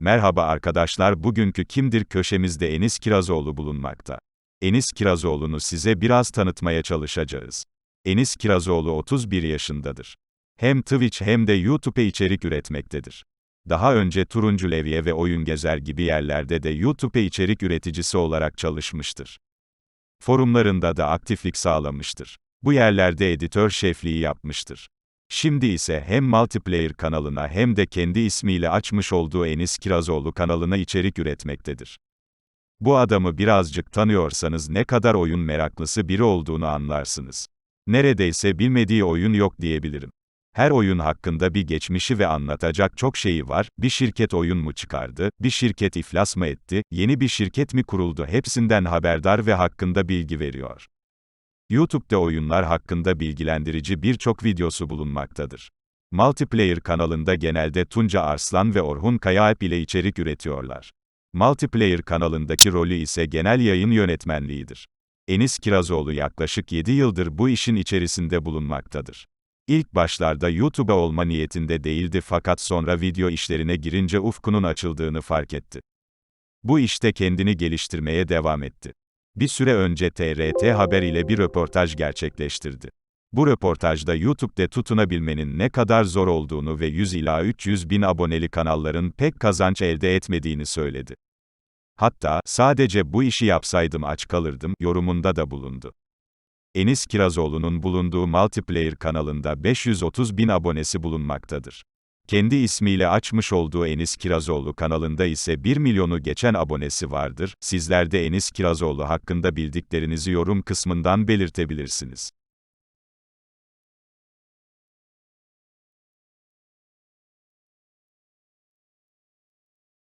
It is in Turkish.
Merhaba arkadaşlar bugünkü Kimdir köşemizde Enis Kirazoğlu bulunmakta. Enis Kirazoğlu'nu size biraz tanıtmaya çalışacağız. Enis Kirazoğlu 31 yaşındadır. Hem Twitch hem de YouTube'e içerik üretmektedir. Daha önce Turuncu Levye ve Oyun Gezer gibi yerlerde de YouTube'e içerik üreticisi olarak çalışmıştır. Forumlarında da aktiflik sağlamıştır. Bu yerlerde editör şefliği yapmıştır. Şimdi ise hem Multiplayer kanalına hem de kendi ismiyle açmış olduğu Enis Kirazoğlu kanalına içerik üretmektedir. Bu adamı birazcık tanıyorsanız ne kadar oyun meraklısı biri olduğunu anlarsınız. Neredeyse bilmediği oyun yok diyebilirim. Her oyun hakkında bir geçmişi ve anlatacak çok şeyi var, bir şirket oyun mu çıkardı, bir şirket iflas mı etti, yeni bir şirket mi kuruldu hepsinden haberdar ve hakkında bilgi veriyor. YouTube'da oyunlar hakkında bilgilendirici birçok videosu bulunmaktadır. Multiplayer kanalında genelde Tunca Arslan ve Orhun Kayaalp ile içerik üretiyorlar. Multiplayer kanalındaki rolü ise genel yayın yönetmenliğidir. Enis Kirazoğlu yaklaşık 7 yıldır bu işin içerisinde bulunmaktadır. İlk başlarda YouTube'a olma niyetinde değildi fakat sonra video işlerine girince ufkunun açıldığını fark etti. Bu işte kendini geliştirmeye devam etti. Bir süre önce TRT Haber ile bir röportaj gerçekleştirdi. Bu röportajda YouTube'de tutunabilmenin ne kadar zor olduğunu ve 100 ila 300 bin aboneli kanalların pek kazanç elde etmediğini söyledi. Hatta, sadece bu işi yapsaydım aç kalırdım, yorumunda da bulundu. Enis Kirazoğlu'nun bulunduğu Multiplayer kanalında 530 bin abonesi bulunmaktadır. Kendi ismiyle açmış olduğu Enis Kirazoğlu kanalında ise 1 milyonu geçen abonesi vardır. Sizler de Enis Kirazoğlu hakkında bildiklerinizi yorum kısmından belirtebilirsiniz.